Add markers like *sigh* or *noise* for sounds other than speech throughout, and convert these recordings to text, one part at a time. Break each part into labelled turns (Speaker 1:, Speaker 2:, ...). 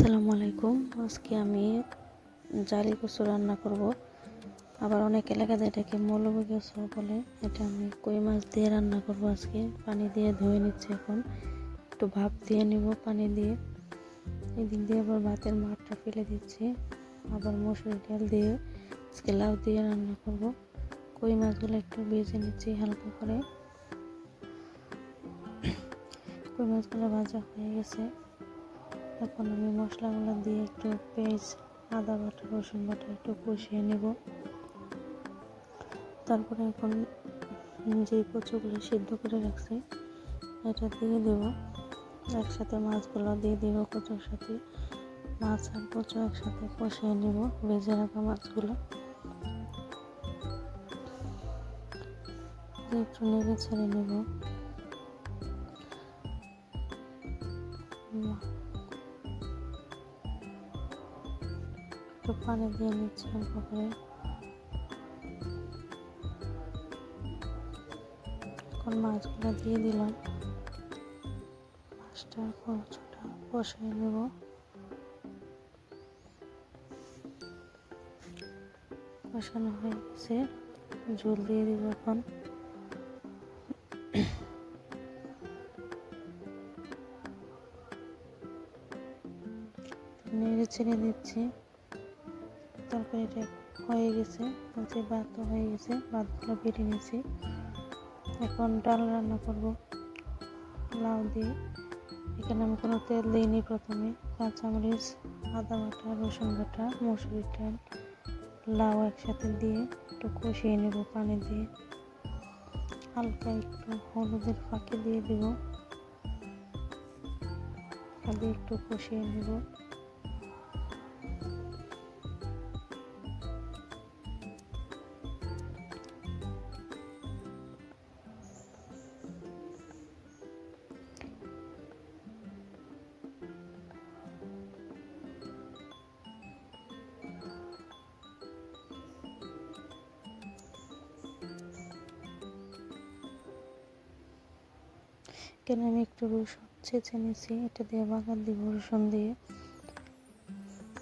Speaker 1: আসসালামু আলাইকুম। আজকে আমি জালি কচু রান্না করব। আবার অনেক এলাকাতে এটাকে মৌলবী কচু বলে। এটা আমি কই মাছ দিয়ে রান্না করব আজকে? পানি দিয়ে ধুয়ে নিচ্ছি এখন। একটু ভাপ দিয়ে নিব পানি দিয়ে। এদিক দিয়ে আবার ভাতের মাঠটা ফেলে দিচ্ছি। আবার মসুর ডাল দিয়ে আজকে লাউ দিয়ে রান্না করব। কই মাছগুলো একটু ভেজে নিচ্ছি হালকা করে। কই মাছগুলো ভাজা হয়ে গেছে। এখন আমি মশলাগুলো দিয়ে একটু পেঁয়াজ, আদা বাটা, রসুন বাটা একটু কষিয়ে নেব। তারপরে এখন যে কচুগুলো সিদ্ধ করে রাখছি, এটা দিয়ে দেব। একসাথে মাছগুলো দিয়ে দেব কচুর সাথে। মাছ আর কচু একসাথে কষিয়ে নেব, ভেজে রাখা মাছগুলো। একটু নেড়ে ছেড়ে নেব। একটু পানি দিয়ে নিচ্ছি অল্প করে। এখন মাছগুলো দিয়ে দিলাম। মাছটা কচুটা বসিয়ে নেব। কষানো হয়ে গেছে। ঝোল দিয়ে দিব এখন। নেড়ে ছেড়ে দিচ্ছি। তারপরে এটা হয়ে গেছে যে ভাতও হয়ে গেছে, ভাতগুলো বেটে নিয়েছি। এখন ডাল রান্না করব, লাউ দিয়ে। এখানে আমি কোনো তেল দিইনি প্রথমে, কাঁচামরিচ, আদা বাটা, রসুন বাটা, মসুরির ডাল, লাউ একসাথে দিয়ে একটু কষিয়ে নেব পানি দিয়ে। হালকা একটু হলুদের ফাঁকি দিয়ে দেব। দিয়ে একটু কষিয়ে নেব। এখানে আমি একটু রসুন ছেঁচে নিয়েছি? এটা দিয়ে বাগান দিব রসুন দিয়ে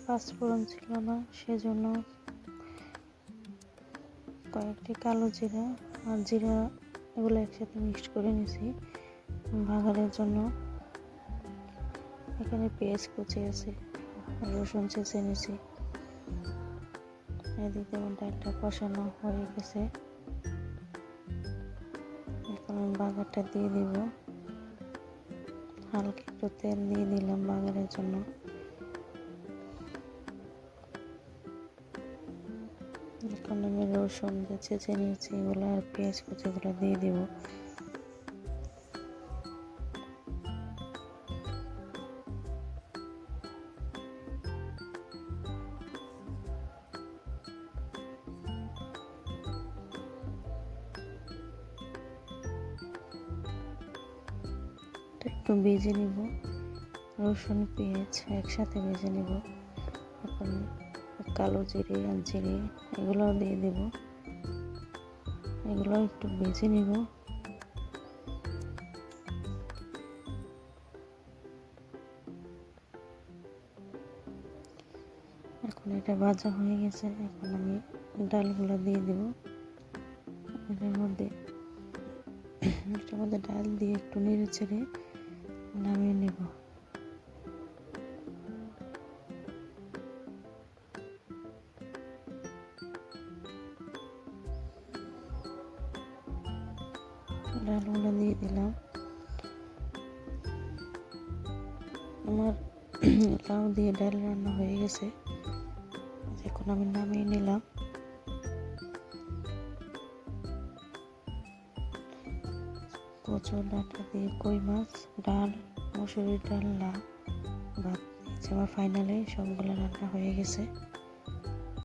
Speaker 1: পাঁচফোড়ন ছিল না, সেজন্য কয়েকটি কালো জিরা আর জিরা এগুলো একসাথে মিক্সড করে নিয়েছি বাগানের জন্য। এখানে পেঁয়াজ কুচি আছে, রসুন ছেঁচে নিয়েছি। এদিকে ডালটা কষানো হয়ে গেছে। এখন আমি বাগারটা দিয়ে দিব। হালকা একটু তেল দিয়ে দিলাম বাগারের জন্য। এখন আমি রসুন যে ছেঁচে এগুলো আর পেঁয়াজ কুচিগুলো দিয়ে দিব। একটু ভেজে নিব। রসুন, পেঁয়াজ একসাথে ভেজে নিব। এখন কালো জিরে জিরে এগুলোও দিয়ে দেব। এগুলো একটু ভেজে নিব। এখন এটা ভাজা হয়ে গেছে। এখন আমি ডালগুলো দিয়ে দেব। এটার মধ্যে এটার মধ্যে ডাল দিয়ে একটু নেড়ে ছেড়ে ডালগুলো দিয়ে দিলাম। আমার *clears throat* লাউ দিয়ে ডাল রান্না হয়ে গেছে। এখন আমি নামিয়ে নিলাম। কচুর ডাঁটা দিয়ে কই মাছ, ডাল, মসুরির ডাল, লাউ, ভাত আমার ফাইনালে সবগুলো রান্না হয়ে গেছে।